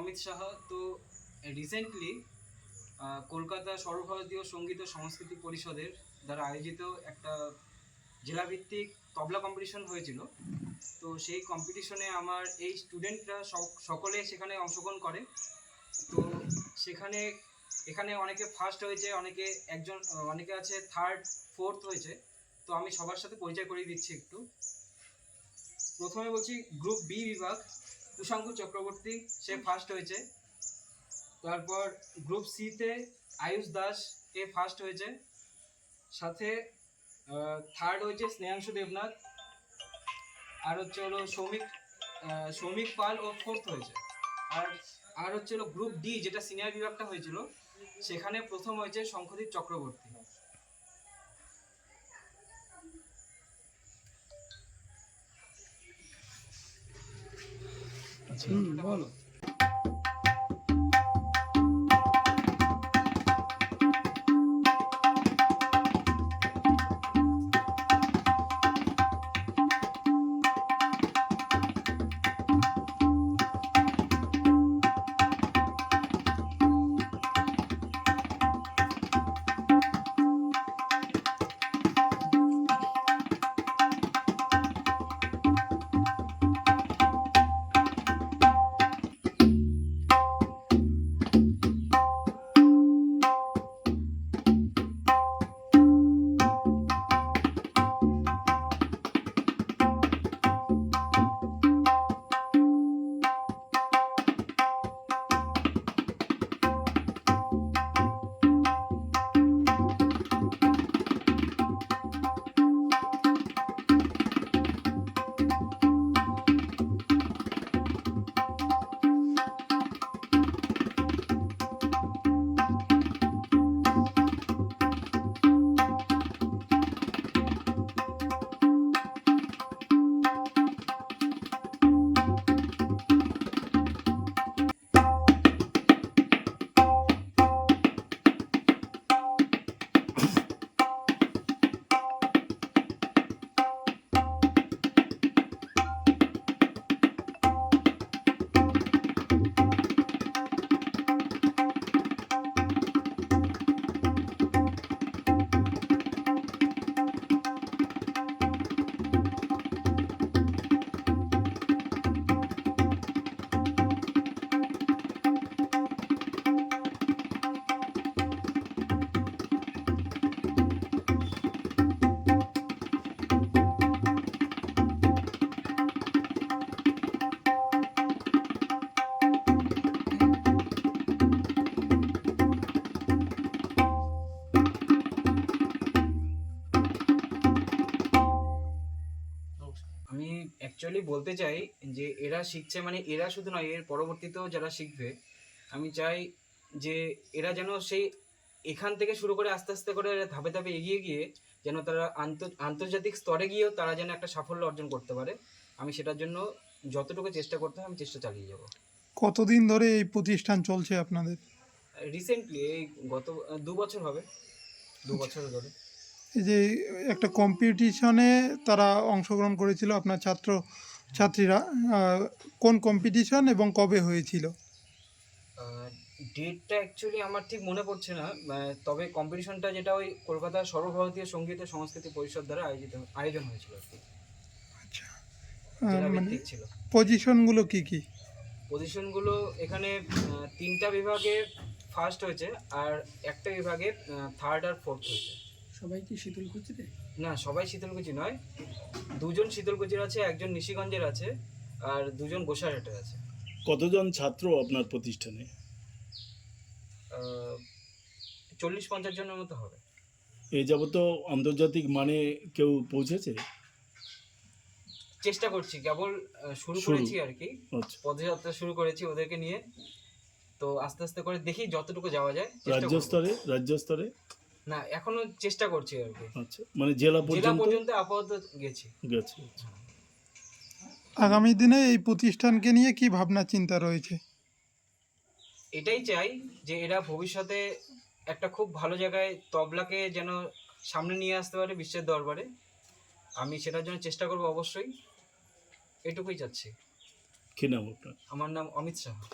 অমিত সাহা। তো রিসেন্টলি কলকাতা সর্বভারতীয় সংগীত ও সংস্কৃতি পরিষদের দ্বারা আয়োজিত একটা জেলাভিত্তিক তবলা কম্পিটিশন হয়েছিল। তো সেই কম্পিটিশনে আমার এই স্টুডেন্টরা সকলে সেখানে অংশগ্রহণ করে। তো সেখানে, এখানে অনেকে ফার্স্ট হয়েছে, অনেকে একজন, অনেকে আছে থার্ড ফোর্থ হয়েছে। তো আমি সবার সাথে পরিচয় করিয়ে দিচ্ছি একটু। প্রথমে বলছি গ্রুপ বি বিভাগ। কুশাঙ্কু চক্রবর্তী সে ফার্স্ট হয়েছে। তারপর গ্রুপ সিতে আয়ুষ দাস এ ফার্স্ট হয়েছে। সাথে থার্ড হয়েছে স্নেহাংশু দেবনাথ। আর হচ্ছে হলো শ্রমিক শ্রমিক পাল ও ফোর্থ হয়েছে। আর আর হচ্ছে হলো গ্রুপ ডি যেটা সিনিয়র বিভাগটা হয়েছিল সেখানে প্রথম হয়েছে শঙ্খদীপ চক্রবর্তী। 嗯忘了。অ্যাকচুয়ালি বলতে চাই যে এরা শিখছে মানে এরা শুধু নয় এর পরবর্তীতেও যারা শিখবে আমি চাই যে এরা যেন সেই এখান থেকে শুরু করে আস্তে আস্তে করে ধাপে ধাপে এগিয়ে গিয়ে যেন তারা আন্ত- আন্তর্জাতিক স্তরে গিয়েও তারা যেন একটা সাফল্য অর্জন করতে পারে। আমি সেটার জন্য যতটুকু চেষ্টা করতে হয় আমি চেষ্টা চালিয়ে যাব। কতদিন ধরে এই প্রতিষ্ঠান চলছে আপনাদের? রিসেন্টলি এই গত দু বছর হবে। দু বছর ধরে। যে একটা কম্পিটিশনে তারা অংশগ্রহণ করেছিল আপনার ছাত্র ছাত্রীরা কোন কম্পিটিশন এবং কবে হয়েছিল? ডেটটা অ্যাকচুয়ালি আমার ঠিক মনে পড়ছে না। তবে কম্পিটিশনটা যেটা ওই কলকাতা সর্বভারতীয় সংগীত ও সংস্কৃতি পরিষদ দ্বারা আয়োজিত আয়োজন হয়েছিল আর কি। আচ্ছা। আহ, মানে পজিশনগুলো কি কি? পজিশনগুলো এখানে তিনটা বিভাগে ফার্স্ট হয়েছে আর একটা বিভাগে থার্ড আর ফোর্থ হয়েছে। সবাই কি শীতলকুচিতে না সবাই শীতলকুচি নয়। দুজন শীতলকুচির আছে একজন নিশিগঞ্জের আছে আর দুজন গোসারহাটের আছে। কতজন ছাত্র আপনার প্রতিষ্ঠানে? চল্লিশ পঞ্চাশ জনের মতো হবে। এই যাবত আন্তর্জাতিক মানে কেউ পৌঁছেছে? চেষ্টা করছি কেবল শুরু। করেছি আর কি। আচ্ছা। পদযাত্রা শুরু করেছি ওদেরকে নিয়ে। তো আস্তে আস্তে করে দেখি যতটুকু যাওয়া যায় রাজ্য স্তরে রাজ্য স্তরে না এখনও চেষ্টা করছি আর কি। আচ্ছা মানে জেলা জেলা পর্যন্ত পর্যন্ত আপাতত গেছি। গেছে আগামী দিনে এই প্রতিষ্ঠানকে নিয়ে কি ভাবনা চিন্তা রয়েছে? এটাই চাই যে এরা ভবিষ্যতে একটা খুব ভালো জায়গায় তবলাকে যেন সামনে নিয়ে আসতে পারে বিশ্বের দরবারে। আমি সেটার জন্য চেষ্টা করব অবশ্যই। এটুকুই চাচ্ছি। কি নাম আপনার? আমার নাম অমিত সাহা